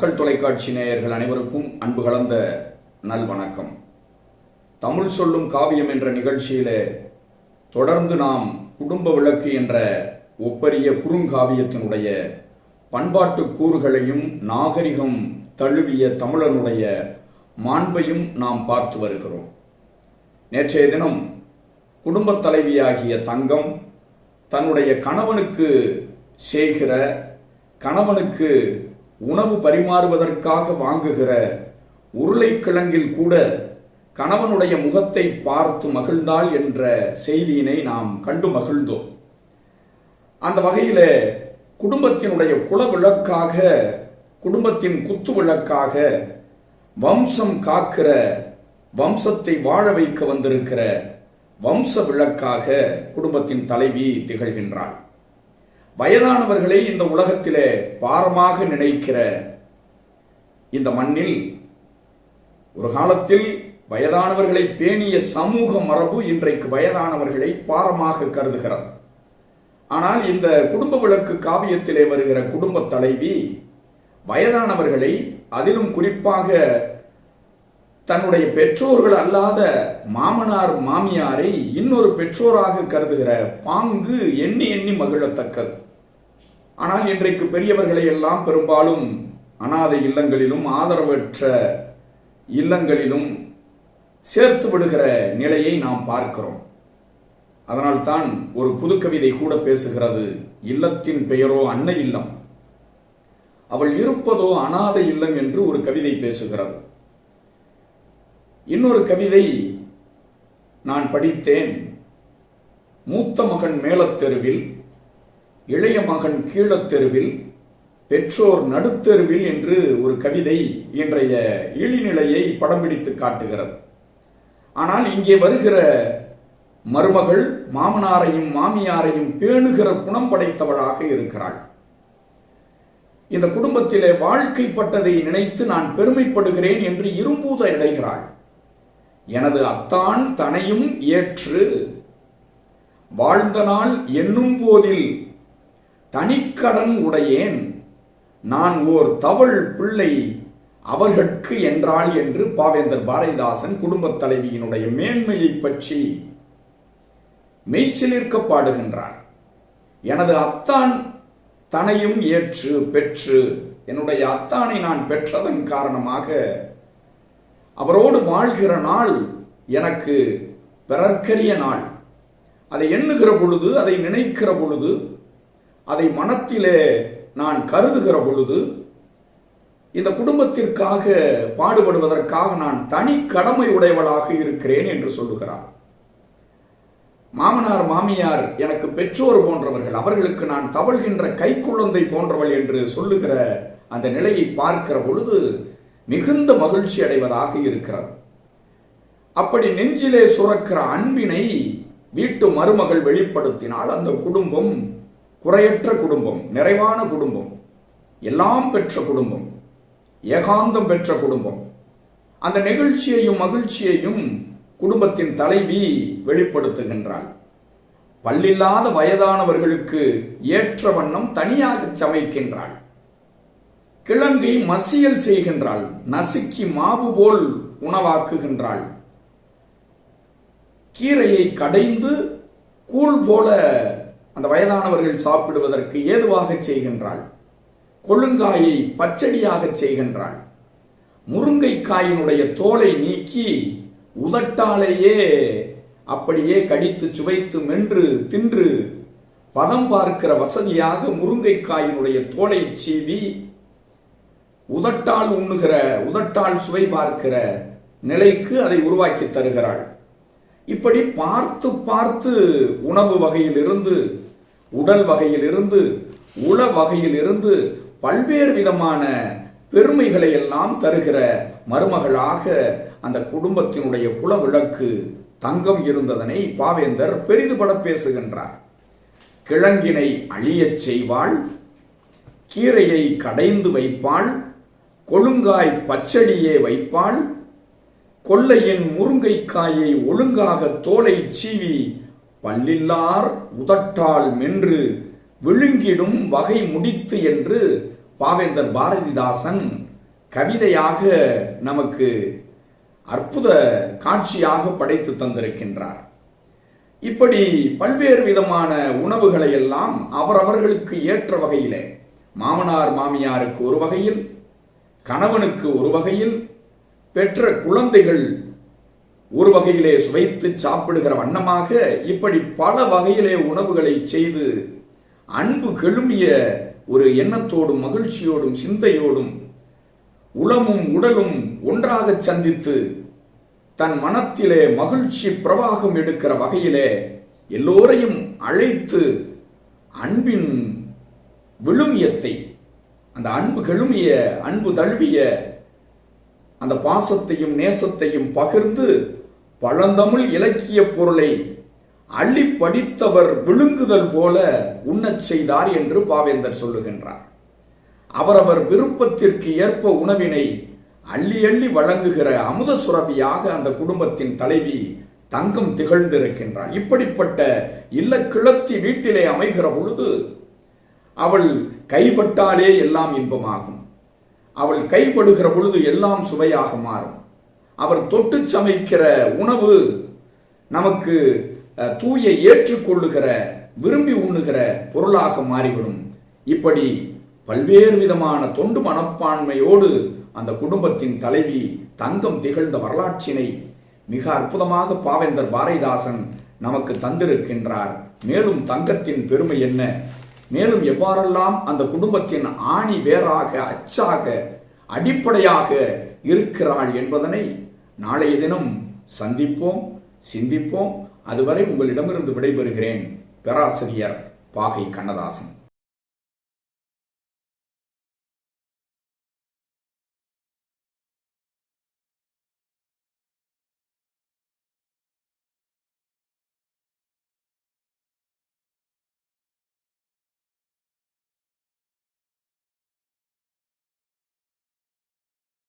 மக்கள் தொலைக்காட்சி நேயர்கள் அனைவருக்கும் அன்பு கலந்த நல் வணக்கம் தமிழ் சொல்லும் காவியம் என்ற நிகழ்ச்சியில தொடர்ந்து நாம் குடும்ப விளக்கு என்ற ஒப்பரிய குறுங்காவியத்தினுடைய பண்பாட்டு கூறுகளையும் நாகரிகம் தழுவிய தமிழனுடைய மாண்பையும் நாம் பார்த்து வருகிறோம். நேற்றைய தினம் குடும்பத் தலைவியாகிய தங்கம் தன்னுடைய கணவனுக்கு செய்கிற கணவனுக்கு உணவு பரிமாறுவதற்காக வாங்குகிற உருளைக்கிழங்கில் கூட கணவனுடைய முகத்தை பார்த்து மகிழ்ந்தாள் என்ற செய்தியினை நாம் கண்டு மகிழ்ந்தோம். அந்த வகையில் குடும்பத்தினுடைய குல விளக்காக குடும்பத்தின் குத்து விளக்காக வம்சம் காக்கிற வம்சத்தை வாழ வைக்க வந்திருக்கிற வம்ச விளக்காக குடும்பத்தின் தலைவி திகழ்கின்றாள். வயதானவர்களை இந்த உலகத்திலே பாரமாக நினைக்கிற இந்த மண்ணில் ஒரு காலத்தில் வயதானவர்களை பேணிய சமூக மரபு இன்றைக்கு வயதானவர்களை பாரமாக கருதுகிறது. ஆனால் இந்த குடும்ப விளக்கு காவியத்திலே வருகிற குடும்ப தலைவி வயதானவர்களை அதிலும் குறிப்பாக தன்னுடைய பெற்றோர்கள் அல்லாத மாமனார் மாமியாரை இன்னொரு பெற்றோராக கருதுகிற பாங்கு எண்ணி எண்ணி மகிழத்தக்கது. ஆனால் இன்றைக்கு பெரியவர்களை எல்லாம் பெரும்பாலும் அனாதை இல்லங்களிலும் ஆதரவற்ற இல்லங்களிலும் சேர்த்து விடுகிற நிலையை நாம் பார்க்கிறோம். அதனால்தான் ஒரு புது கவிதை கூட பேசுகிறது இல்லத்தின் பெயரோ அன்னை இல்லம். அவள் இருப்பதோ அனாதை இல்லம் என்று ஒரு கவிதை பேசுகிறது. இன்னொரு கவிதை நான் படித்தேன். மூத்த மகன் மேலத்தெருவில் இளைய மகன் கீழத்தெருவில் பெற்றோர் நடுத்தெருவில் என்று ஒரு கவிதை இன்றைய இழிநிலையை படம் பிடித்து காட்டுகிறது. ஆனால் இங்கே வருகிற மருமகள் மாமனாரையும் மாமியாரையும் பேணுகிற குணம் படைத்தவளாக இருக்கிறாள். இந்த குடும்பத்திலே வாழ்க்கைப்பட்டதை நினைத்து நான் பெருமைப்படுகிறேன் என்று இரும்பூத இடைகிறாள். எனது அத்தான் தனையும் ஏற்று வாழ்ந்த நாள் என்னும் போதில் தனிக்கடன் உடையேன். நான் ஓர் தவள் பிள்ளை அவர்கட்கு என்றாள் என்று பாவேந்தர் பாரதிதாசன் குடும்பத் தலைவியினுடைய மேன்மையை பற்றி மெய்சிலிருக்க பாடுகின்றார். எனது அத்தான் தனையும் ஏற்று பெற்று என்னுடைய அத்தானை நான் பெற்றதன் காரணமாக அவரோடு வாழ்கிற நாள் எனக்கு பிறர்க்கரிய நாள். அதை எண்ணுகிற பொழுது அதை நினைக்கிற பொழுது அதை மனத்திலே நான் கருதுகிற பொழுது இந்த குடும்பத்திற்காக பாடுபடுவதற்காக நான் தனி கடமை உடையவளாக இருக்கிறேன் என்று சொல்லுகிறார். மாமனார் மாமியார் எனக்கு பெற்றோர் போன்றவர்கள் அவர்களுக்கு நான் தவழ்கின்ற கைக்குழந்தை போன்றவள் என்று சொல்லுகிற அந்த நிலையை பார்க்கிற பொழுது மிகுந்த மகிழ்ச்சி அடைவதாக இருக்கிறது. அப்படி நெஞ்சிலே சுரக்கிற அன்பினை வீட்டு மருமகள் வெளிப்படுத்தினால் அந்த குடும்பம் குறையற்ற குடும்பம் நிறைவான குடும்பம் எல்லாம் பெற்ற குடும்பம் ஏகாந்தம் பெற்ற குடும்பம். அந்த நெகிழ்ச்சியையும் மகிழ்ச்சியையும் குடும்பத்தின் தலைவி வெளிப்படுத்துகின்றாள். பல்லில்லாத வயதானவர்களுக்கு ஏற்ற வண்ணம் தனியாக சமைக்கின்றாள். கிழங்கை மசியல் செய்கின்றாள் நசுக்கி மாவு போல் உணவாக்குகின்றாள். கீரையை கடைந்து கூழ் போல அந்த வயதானவர்கள் சாப்பிடுவதற்கு ஏதுவாக செய்கின்றாள். கொழுங்காயை பச்சடியாக செய்கின்றாள். முருங்கைக்காயினுடைய தோலை நீக்கி உதட்டாலேயே அப்படியே கடித்து சுவைத்து மென்று தின்று பதம் பார்க்கிற வசதியாக முருங்கைக்காயினுடைய தோலை சீவி உதட்டால் உண்ணுகிற உதட்டால் சுவை பார்க்கிற நிலைக்கு அதை உருவாக்கி தருகிறாள். இப்படி பார்த்து பார்த்து உணவு வகையிலிருந்து உடல் வகையிலிருந்து உள வகையிலிருந்து பல்வேறு விதமான பெருமைகளை எல்லாம் தருகிற மருமகளாக அந்த குடும்பத்தினுடைய குல விளக்கு தங்கம் இருந்ததனை பாவேந்தர் பெரிதுபட பேசுகின்றார். கிழங்கினை அழியச் செய்வாள் கீரையை கடைந்து வைப்பாள் கொழுங்காய் பச்சடியே வைப்பாள். கொல்லையின் முருங்கைக்காயை ஒழுங்காக தோலை சீவி பல்லில்லார் உதட்டால் மென்று விழுங்கிடும் வகை முடித்து என்று பாவேந்தர் பாரதிதாசன் கவிதையாக நமக்கு அற்புத காட்சியாக படைத்து தந்திருக்கின்றார். இப்படி பல்வேறு விதமான உணவுகளை எல்லாம் அவரவர்களுக்கு ஏற்ற வகையிலே மாமனார் மாமியாருக்கு ஒரு வகையில் கணவனுக்கு ஒரு வகையில் பெற்ற குழந்தைகள் ஒரு வகையிலே சுவைத்து சாப்பிடுகிற வண்ணமாக இப்படி பல வகையிலே உணவுகளை செய்து அன்பு கெழுமிய ஒரு எண்ணத்தோடும் மகிழ்ச்சியோடும் சிந்தையோடும் உளமும் உடலும் ஒன்றாக சந்தித்து தன் மனத்திலே மகிழ்ச்சி பிரவாகம் எடுக்கிற வகையிலே எல்லோரையும் அழைத்து அன்பின் விழுமியத்தை அந்த அன்பு கெழுமிய அன்பு தழுவிய அந்த பாசத்தையும் நேசத்தையும் பகிர்ந்து பழந்தமிழ் இலக்கிய பொருளை அள்ளி படித்தவர் விழுங்குதல் போல உண்ணச் செய்தார் என்று பாவேந்தர் சொல்லுகின்றார். அவரவர் விருப்பத்திற்கு ஏற்ப உணவினை அள்ளி அள்ளி வழங்குகிற அமுத சுரபியாக அந்த குடும்பத்தின் தலைவி தங்கம் திகழ்ந்திருக்கின்றார். இப்படிப்பட்ட இல்ல கிளத்தி வீட்டிலே அமைகிற பொழுது அவள் கைப்பட்டாலே எல்லாம் இன்பமாகும். அவள் கைப்படுகிற பொழுது எல்லாம் சுவையாக மாறும். அவர் தொட்டு சமைக்கிற உணவு நமக்கு தூய ஏற்றுக்கொள்ளுகிற விரும்பி உண்ணுகிற பொருளாக மாறிவிடும். இப்படி பல்வேறு விதமான தொண்டு மனப்பான்மையோடு அந்த குடும்பத்தின் தலைவி தங்கம் திகழ்ந்த வரலாற்றினை மிக அற்புதமாக பாவேந்தர் பாரதிதாசன் நமக்கு தந்திருக்கின்றார். மேலும் தங்கத்தின் பெருமை என்ன? மேலும் எவ்வாறெல்லாம் அந்த குடும்பத்தின் ஆணி வேறாக அச்சாக அடிப்படையாக இருக்கிறாள் என்பதனை நாளைய தினம் சந்திப்போம் சிந்திப்போம். அதுவரை உங்களிடமிருந்து விடைபெறுகிறேன் பேராசிரியர் பாகை கண்ணதாசன்.